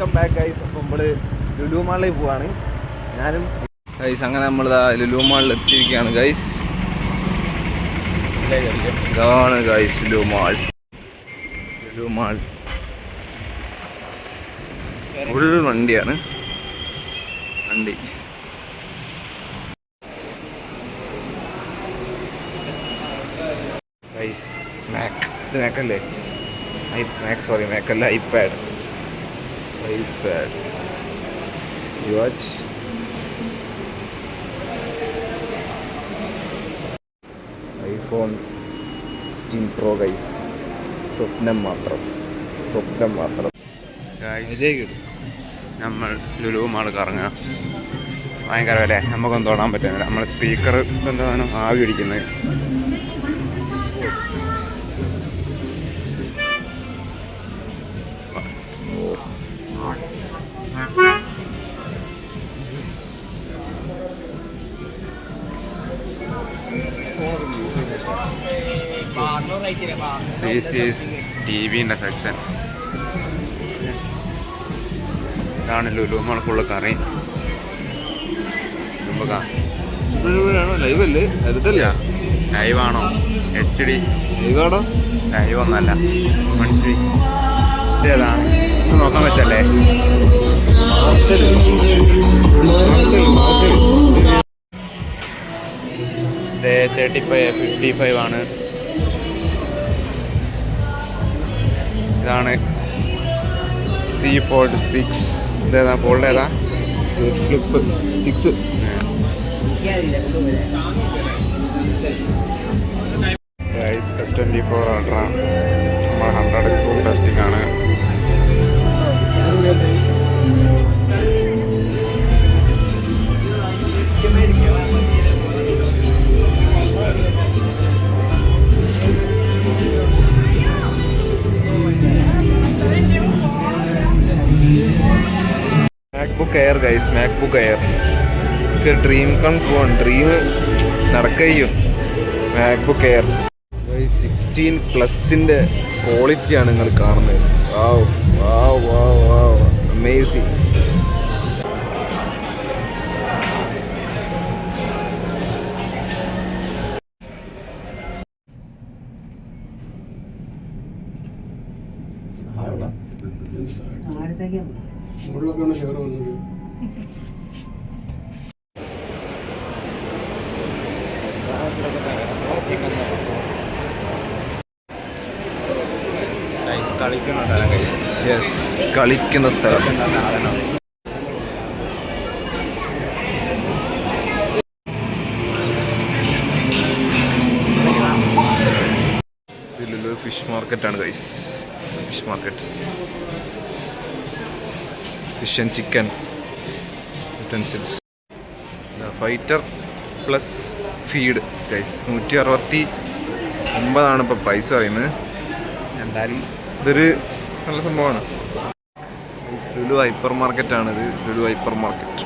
Welcome back guys. അപ്പോൾ നമ്മൾ ലുലു മാളിൽ പോവാണ്. ഞാനും ഗൈസ് അങ്ങനെ നമ്മൾ ലുലു മാളിൽ എത്തിയിരിക്കുകയാണ് ഗൈസ്. ഇതാണ് guys Lulu mall. Lulu mall. Full വണ്ടിയാണ്. വണ്ടി. ഗൈസ് മാക് ഇത് മാക്കല്ലേ iMac sorry മാക്കല്ല iPad iPad watch. IPhone sixteen pro guys സ്വപ്നം മാത്രം. സ്വപ്നം മാത്രം. നമ്മൾ ലുലു മാൾ കറങ്ങുക. ഭയങ്കര അല്ലേ നമുക്കൊന്നും തൊടാൻ പറ്റുന്നില്ല നമ്മൾ സ്പീക്കർ എന്താണ് ആവി പിടിക്കുന്നത്. ഈസ് ടി വിന്റെ സെക്ഷൻ ഇതാണ് ലുലു. മാൾ ഫുള്ള് കറി. ലൈവ് അല്ലേ? അടുത്തല്ല? ലൈവ് ആണോ? എച്ച് ഡി ലൈവാണോ ലൈവ് ഒന്നല്ല. മനസ്സിലി ഏതാണ് നോക്കാൻ വെച്ചല്ലേ തേർട്ടി ഫൈവ് ഫിഫ്റ്റി ഫൈവ് ആണ്. ഇതാണ് സി ഫോൾഡ് സിക്സ് ഇതേതാ? ഫോൾഡ് ഏതാ? Flip six S twenty four ultra നമ്മൾ ഹൺഡ്രഡ് എക്സ് ടെസ്റ്റിംഗ് ആണ്. MacBook Air guys MacBook Air എനിക്ക് ഡ്രീം കം ആണ്. ഡ്രീം നടക്കുകയും മാക്ബുക്ക് എയർ സിക്സ്റ്റീൻ പ്ലസിന്റെ ക്വാളിറ്റിയാണ് നിങ്ങൾ കാണുന്നത്. Wow wow wow wow amazing മുകളിലൊക്കെയാണ് share വന്നത്. യെസ് കളിക്കുന്ന സ്ഥലം ഫിഷ് മാർക്കറ്റാണ് guys fish market fish and chicken utensils fighter plus feed guys നൂറ്റി അറുപത്തി ഒമ്പതാണ് ഇപ്പോൾ പ്രൈസ് പറയുന്നത്. എന്തായാലും ഇതൊരു നല്ല സംഭവമാണ്. ലുലു ഹൈപ്പർ മാർക്കറ്റാണിത് ലുലു ഹൈപ്പർ മാർക്കറ്റ്